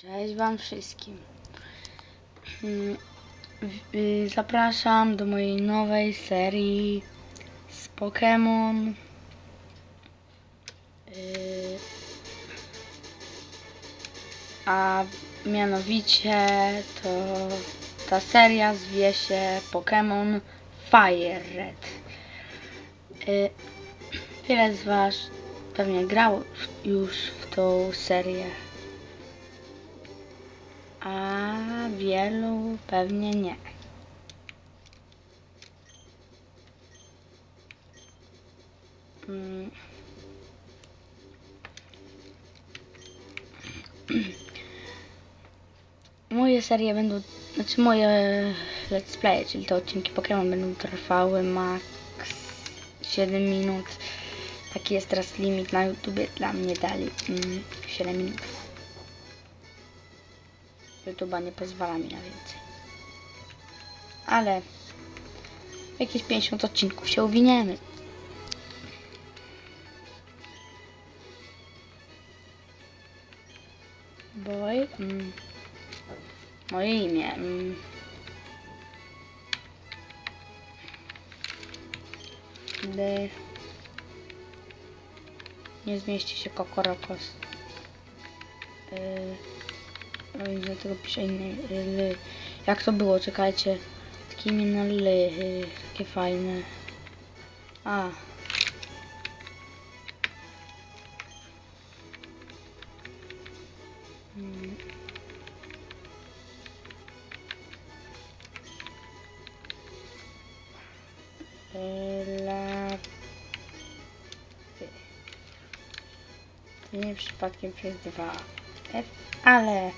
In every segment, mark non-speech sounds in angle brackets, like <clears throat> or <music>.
Cześć Wam wszystkim. Mm, y, Zapraszam do mojej nowej serii z Pokémon. Y, A mianowicie to ta seria zwie się Pokémon Fire Red. Y, Wiele z Was pewnie grało już w tą serię a wielu pewnie nie. Mm. <clears throat> Moje serie będą, znaczy moje let's play, czyli te odcinki Pokémon będą trwały max 7 minut. Taki jest teraz limit na YouTubie, dla mnie dali mm, 7 minut. YouTube'a nie pozwala mi na więcej. Ale jakieś 50 odcinków się uwiniemy. Boy. Mm. Moje imię. Mm. Nie zmieści się Kokorokos. Yy. No i dlatego piszę inny ly. Jak to było? Czekajcie. Takie imię na ly. y, Takie fajne. A. Mm. To nie przypadkiem przez 2F, ale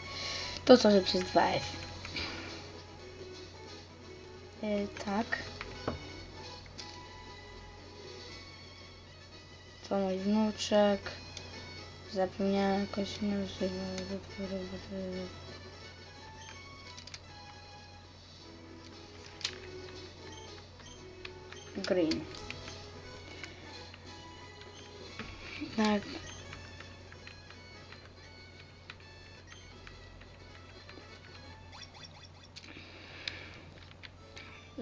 to co, że przez 2F. Yy, tak. To mój wnuczek. Zapomniałem jakoś nazywa. Green. Tak.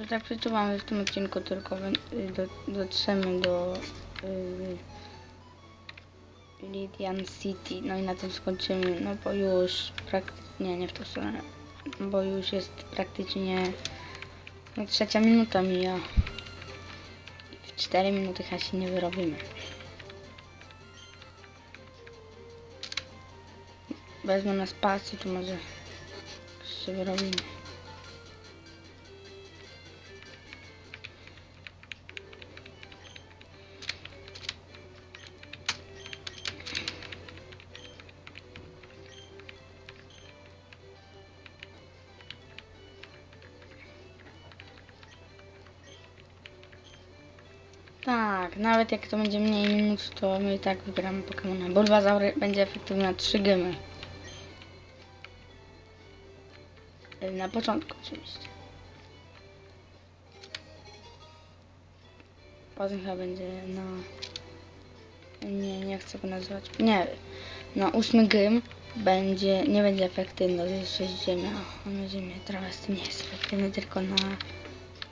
Tak przeczytamy w tym odcinku tylko y, do, dotrzemy do y, Lydian City. No i na tym skończymy, no bo już praktycznie, nie, w tą stronę, bo już jest praktycznie no, trzecia minuta mija. W 4 minuty chyba się nie wyrobimy. Wezmę na spację, to może się wyrobimy. Tak, nawet jak to będzie mniej minut, to my i tak wygramy Pokemona. Bulbazaur będzie efektywny na 3 gemy. Y, Na początku oczywiście. Potem chyba będzie na... Nie, nie chcę go nazwać. Nie, na 8 gym będzie, nie będzie efektywny, to jest 6 ziemia. On trawa z tym nie jest efektywny, tylko na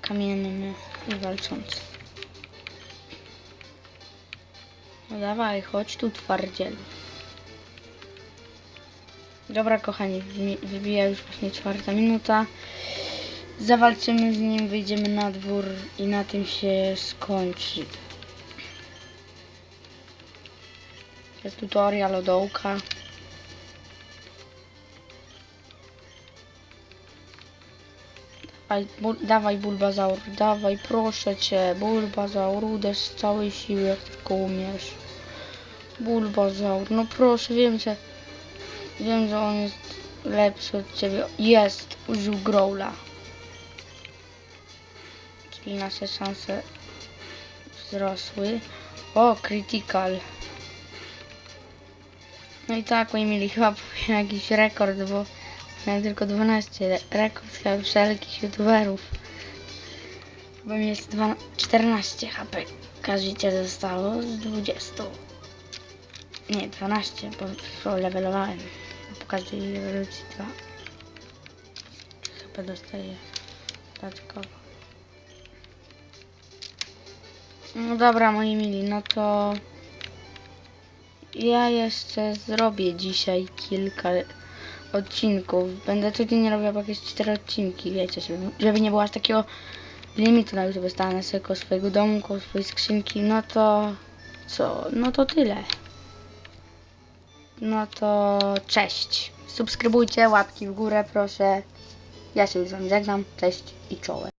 kamiennym i No dawaj, chodź tu twardzielu. Dobra kochani, wybija już właśnie czwarta minuta. Zawalczymy z nim, wyjdziemy na dwór i na tym się skończy. Jest tutorial od dołka. Dawaj, bul, dawaj Bulbazaur, dawaj proszę cię, Bulbazaur, uderz z całej siły jak tylko umiesz. Bulbazaur, no proszę, wiem, że wiem, że on jest lepszy od ciebie. Jest, użył Growla. Czyli nasze szanse wzrosły. O, critical. No i tak, oni mieli chyba jakiś rekord, bo miałem tylko 12. re- Rekord chyba wszelkich youtuberów. Bo mi jest dwa- 14 HP. Życie zostało z 20. Nie, 12, bo bo levelowałem. Pokażę każdej rewolucji dwa. Chyba dostaję dodatkowo. No dobra, moi mili, no to ja jeszcze zrobię dzisiaj kilka odcinków. Będę codziennie robił jakieś cztery odcinki, wiecie, żeby, żeby nie było aż takiego limitu na YouTube. Stanę sobie koło swojego domu, koło swojej skrzynki, no to co? No to tyle. No to cześć. Subskrybujcie, łapki w górę proszę. Ja się z wami żegnam. Cześć i czołem.